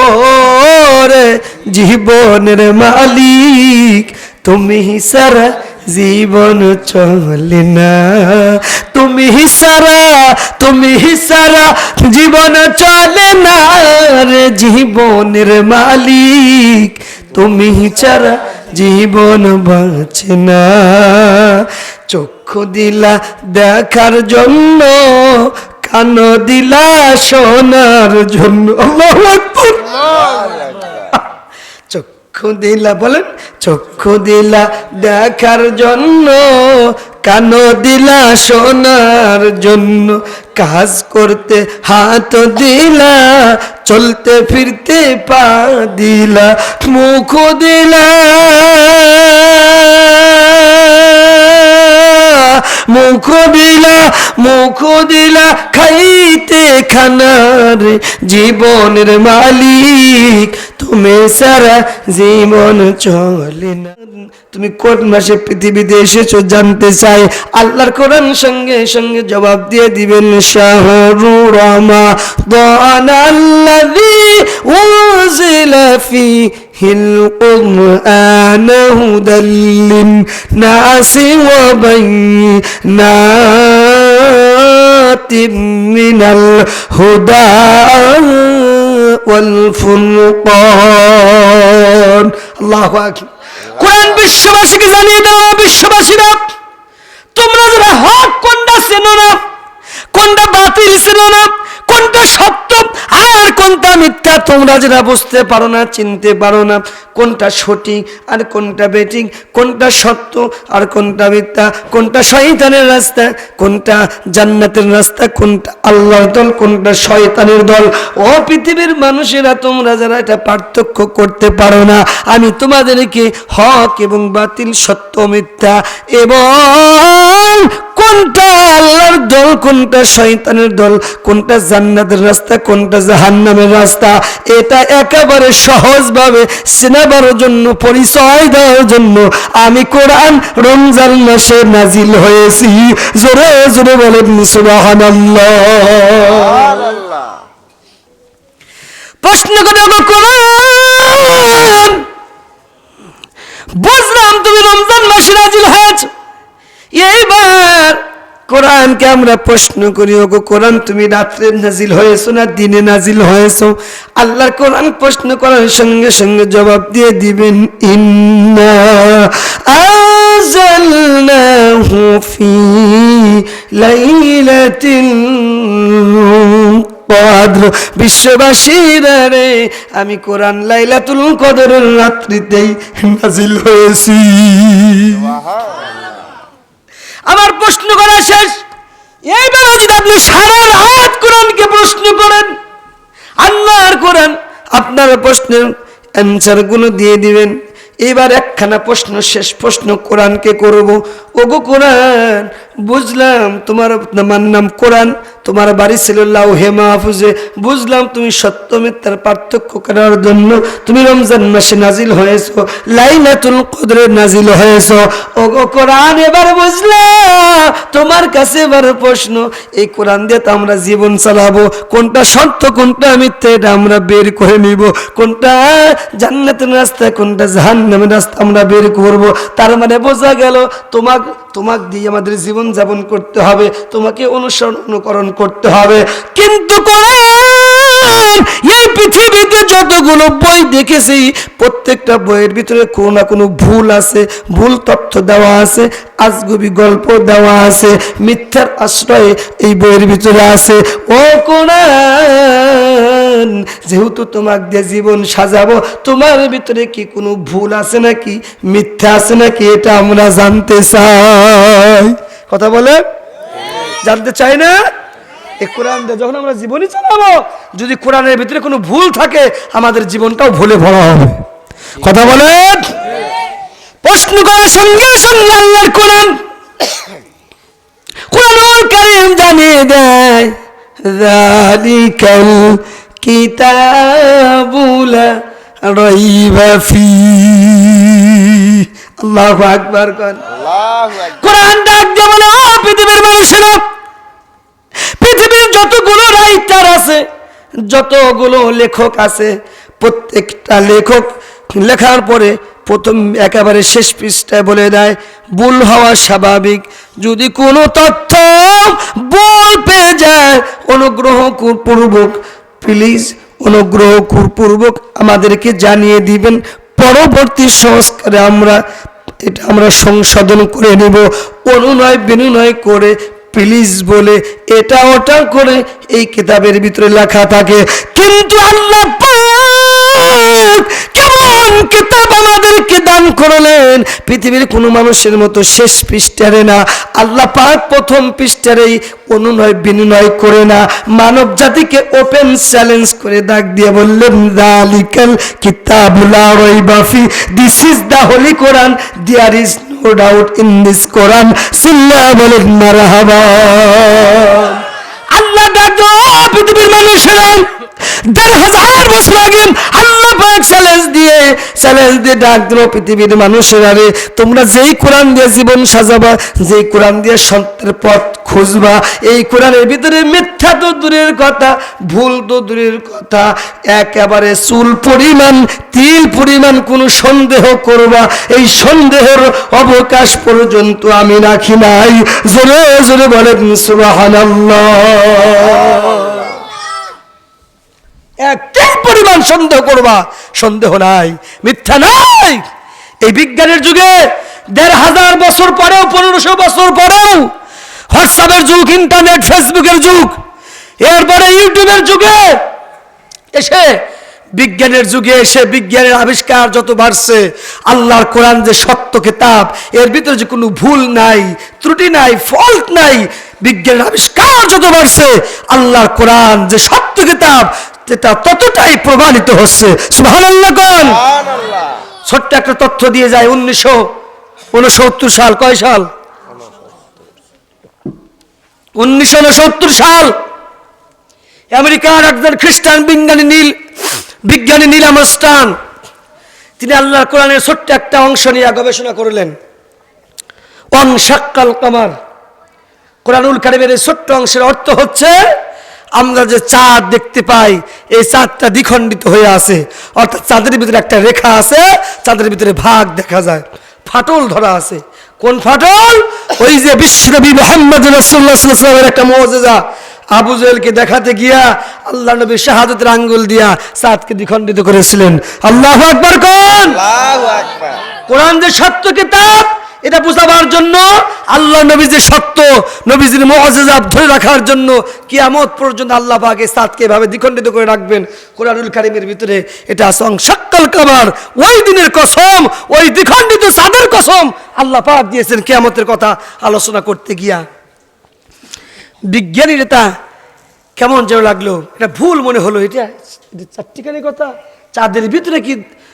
ও রে জীবনের মালিক, তুমি সারা জীবন চলে না। তুমি সারা তুমি সারা জীবন চলে না রে জীবনের মালিক, তুমি ছাড়া জীবন বাঁচে না। চক্ষু দিলা দেখার জন্য, কান দিলা শোনার জন্য। চক্ষু দিলা, বলেন, চক্ষু দিলা দেখার জন্য, কান দিলা শোনার জন্য, কাজ করতে হাত দিলা, চলতে ফিরতে পা দিলা, মুখ দিলা মুখ দিলা মুখ দিলা খাইতে খানার জীবনের মালিক। তুমি সারা জীবন চলে না। তুমি কোন মাসে পৃথিবীতে এসেছ জানতে চাই। আল্লাহর কোরআন সঙ্গে সঙ্গে জবাব দিয়ে দিবেন শাহরু রমা দানাল্লাযী উনজিলা ফীহিল কুরআন হুদাল লিন-নাস ওয়া বাইনাতিম الهدى হুদা الله أكبر. কোরআন বিশ্ববাসীকে জানিয়ে দাও, বিশ্ববাসীরা। তোমরা যারা হক, কোনটা চেনো কোনটা বাতিল চেনো কোনটা মিথ্যা তোমরা যারা বুঝতে পারো না, চিনতে পারো না কোনটা সঠিক আর কোনটা বেঠিক, কোনটা সত্য আর কোনটা মিথ্যা, কোনটা শয়তানের রাস্তা, কোনটা জান্নাতের রাস্তা, কোনটা আল্লাহর দল, কোনটা শয়তানের দল। ও পৃথিবীর মানুষেরা তোমরা যারা এটা পার্থক্য করতে পারো না, আমি তোমাদেরকে হক এবং বাতিল, সত্য, মিথ্যা এবং কোনটা শয়তানের দল, কোনটা জান্নাতের রাস্তা, কোনটা জাহান্নামের রাস্তা? এটা একেবারে সহজভাবে সিনেমার জন্য, পরিচয় দেওয়ার জন্য আমি কোরআন রমজান মাসে নাজিল হয়েছি। জোরে জোরে বলেন, সুবহানাল্লাহ। প্রশ্ন করে গো কোরআন! বুঝলাম তুমি রমজান মাসে নাজিল হয়েছ। এইবার কোরআনকে আমরা প্রশ্ন করি, ওগো কোরআন, তুমি রাত্রে নাজিল হয়েছো না দিনে নাজিল হয়েছো? আল্লাহর কোরআন প্রশ্ন করার সঙ্গে সঙ্গে জবাব দিয়ে দিবেন, ইন্না আনজালনাহু ফি লাইলাতিল কদর। বিশ্ববাসীরা রে, আমি কোরআন লাইলাতুল কদরের রাত্রিতেই নাজিল হয়েছি। আমার প্রশ্ন করা শেষ। এবার যদি আপনি সারা রাত কোরআনকে প্রশ্ন করেন, আল্লাহর কোরআন আপনার প্রশ্নের অ্যান্সারগুলো দিয়ে দিবেন। এবার একখানা প্রশ্ন শেষ প্রশ্ন কোরআনকে করব। ওগো কোরআন, বুঝলাম তোমার আমার নাম কোরআন তোমার বাড়ি ছিল হে মাহফুজে। বুঝলাম তুমি সত্য মিথ্যার পার্থক্য করার জন্য তুমি রমজান মাসে নাজিল হয়েছো, লাইলাতুল কদরে নাজিল হয়েছো। ওগো, কোরআন এবার বুঝলাম তোমার কাছে এবার প্রশ্ন, এই কোরআন দিয়ে তো আমরা জীবন চালাবো, কোনটা সত্য, কোনটা মিথ্যে, এটা আমরা বের করে নিব। কোনটা জান্নাতের রাস্তা, কোনটা জাহান্নামের রাস্তা আমরা বের করব। তার মানে বোঝা গেল তোমাক তোমাক দিয়ে আমাদের জীবন যাপন করতে হবে তোমাকে অনুসরণ অনুকরণ করতে হবে। কিন্তু কোরআন এই পৃথিবীতে যতগুলো বই দেখেছি, প্রত্যেকটা বইয়ের ভিতরে কোনো না কোনো ভুল আছে, ভুল তথ্য দেওয়া আছে, আজগুবি গল্প দেওয়া আছে, মিথ্যার আশ্রয়ে এই বইয়ের ভিতরে আছে। ও কোরআন, যেহেতু তোমাক দিয়ে জীবন সাজাবো, তোমার ভিতরে কি কোনো ভুল আছে নাকি, মিথ্যা আছে নাকি, এটা আমরা জানতে চাই। কথা বলে? জানতে চাই না? এই কোরআন দিয়ে যখন আমরা জীবনই চালাবো যদি কোরআনের ভিতরে কোনো ভুল থাকে আমাদের জীবনটাও ভুলে ভরা হবে। কথা বলেন? প্রশ্ন করার সঙ্গে সঙ্গে আল্লাহর কোরআন। কোরআনুল কারীম জানিয়ে দেয় যালিকাল কিতাবুলা রাইবা ফি আল্লাহু আকবার কোরআন ডাক দিয়ে বলে পৃথিবীর মানুষেরা পৃথিবীর যতগুলো রাইটার আছে, যতগুলো লেখক আছে, প্রত্যেকটা লেখক লেখার পরে প্রথম একেবারে শেষ পৃষ্ঠায় বলে দেয়, ভুল হওয়া স্বাভাবিক। যদি কোনো তথ্য ভুল পেয়ে যায়, অনুগ্রহ পূর্বক প্লিজ অনুগ্রহ পূর্বক আমাদেরকে জানিয়ে দিবেন। পরবর্তী সংস্কারে আমরা, এটা আমরা সংশোধন করে নেব। অনুনয় বিনুনয় করে প্লিজ বলে, এটা ওটা করে এই কিতাবের ভিতরে লেখা থাকে কিন্তু আল্লাহ কেমন কিতাব আমাদেরকে দান করলেন? পৃথিবীর কোনো মানুষের মতো শেষ পৃষ্ঠারে না, আল্লাহ পাক প্রথম পৃষ্ঠারেই অনুনয় বিনিময় করে না, মানব জাতিকে ওপেন চ্যালেঞ্জ করে ডাক দিয়ে বললেন, দালিকাল কিতাবুলা রইবাফি this is the holy Quran there is no doubt in this Quran সিল্লা বলেন মারহাবা আল্লাহ ডাক দাও পৃথিবীর মানুষেরা। দেড় হাজার বছর আগে আল্লাহ পাক চ্যালেঞ্জ দিয়ে চ্যালেঞ্জ দিয়ে ডাক দিল পৃথিবীর তোমরা যেই কোরআন দিয়ে জীবন সাজাবা, যেই কোরআন দিয়ে সত্যের পথ খুঁজবা, এই কোরআনের ভিতরে মিথ্যা তো দূরের কথা, ভুল তো দূরের কথা, একেবারে চুল পরিমাণ, তিল পরিমাণ কোনো সন্দেহ করবা, এই সন্দেহের অবকাশ পর্যন্ত আমি রাখি নাই। জোরে জোরে বলেন, সুবহানাল্লাহ। একটি পরিমাণ সন্দেহ করবা। সন্দেহ নাই, মিথ্যা নাই। এই বিজ্ঞানের যুগে দেড় হাজার বছর পরেও, পনেরোশো বছর পরেও হোয়াটসঅ্যাপের যুগ, ইন্টারনেট, ফেসবুকের যুগ, এরপরে ইউটিউবের যুগে এসে বিজ্ঞানের যুগে এসে বিজ্ঞানের আবিষ্কার যত বাড়ছে, আল্লাহর কোরআন যে সত্য কিতাব, এর ভিতরে যে কোনো ভুল নাই, ত্রুটি নাই ফল্ট নাই, বিজ্ঞানের আবিষ্কার যত বাড়ছে, আল্লাহর কোরআন যে সত্য কিতাব এটা ততটাই প্রমাণিত হচ্ছে। ছোট্ট একটা তথ্য দিয়ে যায় উনিশশো উনসত্তর সাল কয় সাল? উনিশশো উনসত্তর সাল আমেরিকার একজন খ্রিস্টান বিজ্ঞানী নীল বিজ্ঞানী নীল আমস্টান তিনি আল্লাহর কোরআনের ছোট্ট একটা অংশ নিয়ে গবেষণা করলেন। অং সাক্কাল কামার। কোরআনুল কারিমের ছোট্ট অংশের অর্থ হচ্ছে আমরা যে চাঁদ দেখতে পাই এই চাঁদটা দ্বিখণ্ডিত হয়ে আছে। অর্থাৎ চাঁদের ভিতরে একটা রেখা আছে চাঁদের ভিতরে ভাগ দেখা যায়। ফাটল ধরা আছে। কোন ফাটল? ওই যে বিশ্বনবী মোহাম্মদ রসুল্লাহামের একটা মজেজা। আবু জেলকে দেখাতে গিয়া আল্লাহ নবী শাহাদতের আঙ্গুল দিয়া চাঁদকে দ্বিখণ্ডিত করেছিলেন। আল্লাহ আকবর কোন? কোরআন যে সত্য কিতাব এটা বুঝাবার জন্য আল্লাহ নবী যে সত্য, নবীজির মহাজেজা ধরে রাখার জন্য কিয়ামত পর্যন্ত আল্লাহ পাকে সাতকে এভাবে দ্বিখণ্ডিত করে রাখবেন। কোরআনুল কারিমের ভিতরে এটা সং সক্কাল কামার ওই দিনের কসম, ওই দ্বিখণ্ডিত সাদের কসম আল্লাহ পাক দিয়েছেন কিয়ামতের কথা আলোচনা করতে গিয়া। বিজ্ঞানীর এটা কেমন যেন লাগল, এটা ভুল মনে হলো, এটা চারটিখানি কথা। চাঁদের ভিতরে কি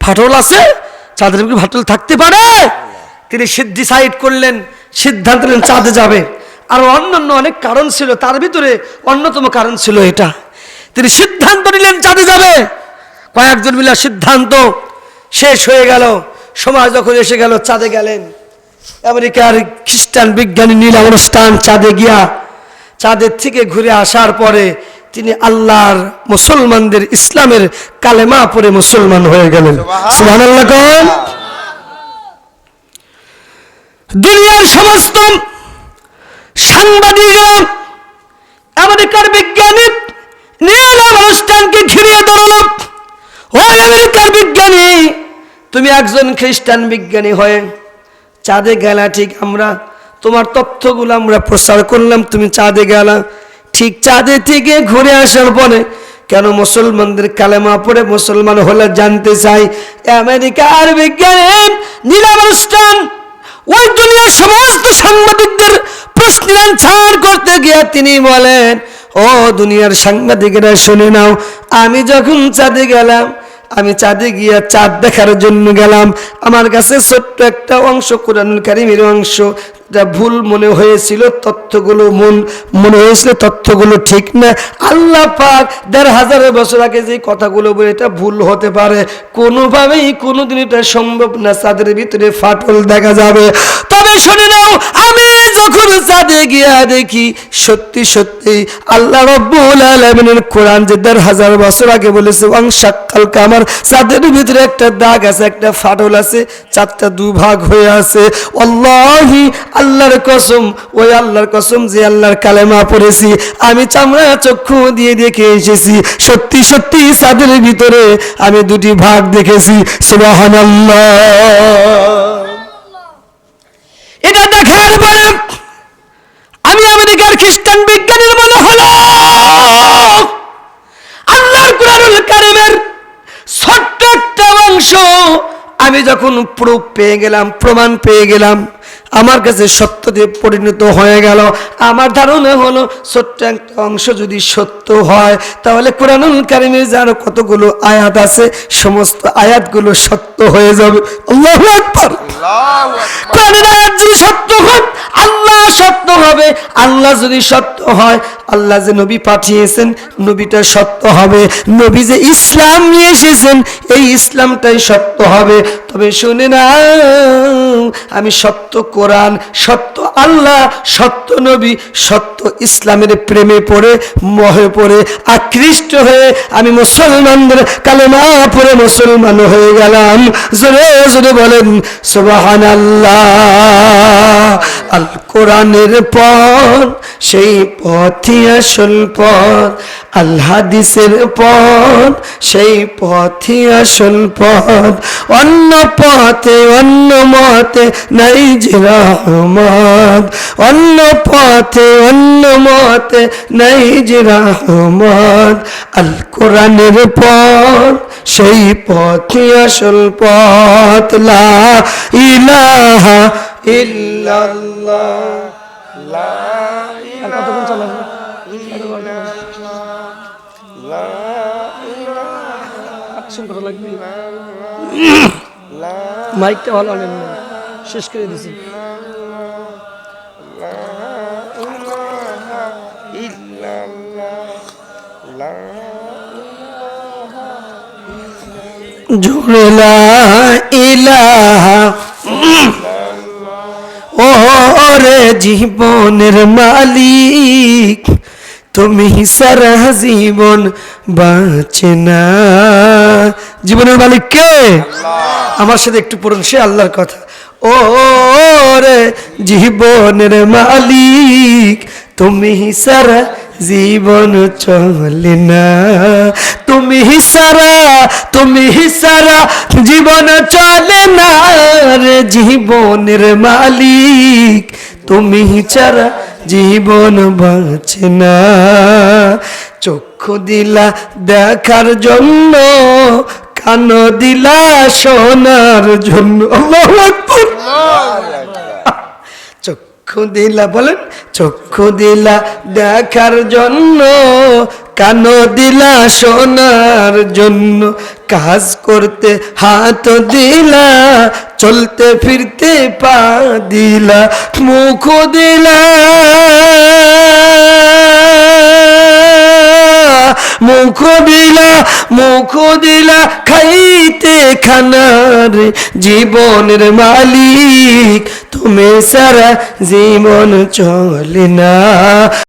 ফাটল আছে? চাঁদের ভিতরে ফাটল থাকতে পারে? তিনি ডিসাইড করলেন সিদ্ধান্ত নিলেন চাঁদে যাবে। আর অন্যান্য অনেক কারণ ছিল তার ভিতরে অন্যতম কারণ ছিল এটা। তিনি সিদ্ধান্ত নিলেন চাঁদে যাবে। কয়েকজন মিলে সিদ্ধান্ত শেষ হয়ে গেল। সময় যখন এসে গেল চাঁদে গেলেন। আমেরিকার খ্রিস্টান বিজ্ঞানী নীল অনুষ্ঠান চাঁদে গিয়া চাঁদের থেকে ঘুরে আসার পরে তিনি আল্লাহর মুসলমানদের ইসলামের কালেমা পরে মুসলমান হয়ে গেলেন। সুবহানাল্লাহ কোন? দুনিয়ার সমস্ত সাংবাদিকরা, আমেরিকার বিজ্ঞানী নীল অনুষ্ঠানকে ঘিরিয়ে ধরল। ও আমেরিকার বিজ্ঞানী, তুমি একজন খ্রিস্টান বিজ্ঞানী হয়ে চাঁদে গেলা, ঠিক আমরা, তোমার তথ্যগুলো আমরা প্রচার করলাম, তুমি চাঁদে গেলা। ঠিক চাঁদে থেকে ঘুরে আসার পরে, কেন মুসলমানদের কালেমা পড়ে মুসলমান হলে জানতে চাই? আমেরিকার বিজ্ঞানী নীলাম অনুষ্ঠান ওই দুনিয়ার সমস্ত সাংবাদিকদের প্রশ্নের আনসার করতে গিয়ে তিনি বলেন, ও দুনিয়ার সাংবাদিকেরা, শুনে নাও, আমি যখন চাঁদে গেলাম, আমি চাঁদে গিয়ে চাঁদ দেখার জন্য গেলাম। আমার কাছে ছোট্ট একটা অংশ কোরআন কারিমের অংশ। যা ভুল মনে হয়েছিল, তথ্যগুলো মন, মনে হয়েছিল, তথ্যগুলো ঠিক না। আল্লাহ পাক দেড় হাজার বছর আগে যে কথাগুলো বলে, এটা ভুল হতে পারে। কোনোভাবেই কোনোদিন এটা সম্ভব না, চাঁদের ভিতরে ফাটল দেখা যাবে। তবে শুনে নাও, আমি যখন চাঁদে গিয়া দেখি, সত্যি সত্যি আল্লাহ রব্বুল আলমিনের কোরআন যে দেড় হাজার বছর আগে বলেছে অংশাকাল কামার চাঁদের ভিতরে একটা দাগ আছে, একটা ফাটল আছে, চারটা দুভাগ হয়ে আছে। অল্লাহি আল্লাহর কসম, ওই আল্লাহর কসম যে আল্লাহর কালেমা পড়েছি, আমি চামড়া, চক্ষু দিয়ে দেখে এসেছি। সত্যি সত্যি চাঁদের ভিতরে আমি দুটি ভাগ দেখেছি সুবাহান এটা দেখার পরে আমেরিকার বিজ্ঞানীর মনে হলো? আল্লাহর কুরআনুল কারিমের ছোট্ট একটা অংশ। আমি যখন প্রুফ পেয়ে গেলাম, প্রমাণ পেয়ে গেলাম আমার কাছে সত্য দিয়ে পরিণত হয়ে গেল। আমার ধারণা হলো ছোট্ট একটা অংশ যদি সত্য হয় তাহলে কোরআনুল কারিমের যার কতগুলো আয়াত আছে সমস্ত আয়াতগুলো সত্য হয়ে যাবে। আল্লাহু আকবার। কোরআনের আয়াত যদি সত্য হয় আল্লাহ সত্য হবে। আল্লাহ যদি সত্য হয় আল্লাহ যে নবী পাঠিয়েছেন নবীটা সত্য হবে। নবী যে ইসলাম নিয়ে এসেছেন এই ইসলামটাই সত্য হবে। তবে শুনে না আমি সত্য কোরআন সত্য আল্লাহ, সত্য নবী, সত্য ইসলামের প্রেমে পড়ে, মহে পড়ে, আকৃষ্ট হয়ে আমি মুসলমানদের কালেমা পড়ে মুসলমান হয়ে গেলাম। জোরে জোরে বলেন সুবাহান আল্লাহ আল কোরআনের পর, সেই পথই আসল পথ। আল হাদিসের পথ সেই পথই আসল পথ। অন্য পথে, অন্য মতে নাই যে রহমত। অন্য পথে, অন্য মতে নাই যে রহমত। আল কোরআনের পথ সেই পথই আসল পথ। লা ইলাহা ইল্লাল্লাহ চালাবো মাইকটা ভালো আনেন না। শেষ করে দিছি লা ইলাহা ওরে জীবনের মালিক তুমি সারা জীবন বাঁচে না। জীবনের মালিক কে? আমার সাথে একটু পড়ুন সে আল্লাহর কথা। ও রে জীবনের মালিক তুমি সারা জীবন চলে না। তুমি সারা তুমি সারা জীবন চলে না। জীবনের মালিক, তুমি ছাড়া জীবন বাঁচে না। চক্ষু দিলা দেখার জন্য, কান দিলা শোনার জন্য। চক্ষু দিলা, বলেন চক্ষু দিলা দেখার জন্য, কান দিলা শোনার জন্য। কাজ করতে হাত দিলা চলতে ফিরতে পা দিলা, মুখ দিলা। মুখ দিলা মুখ দিলা, খাইতে খানার জীবনের মালিক। তুমি সারা জীবন চলে না।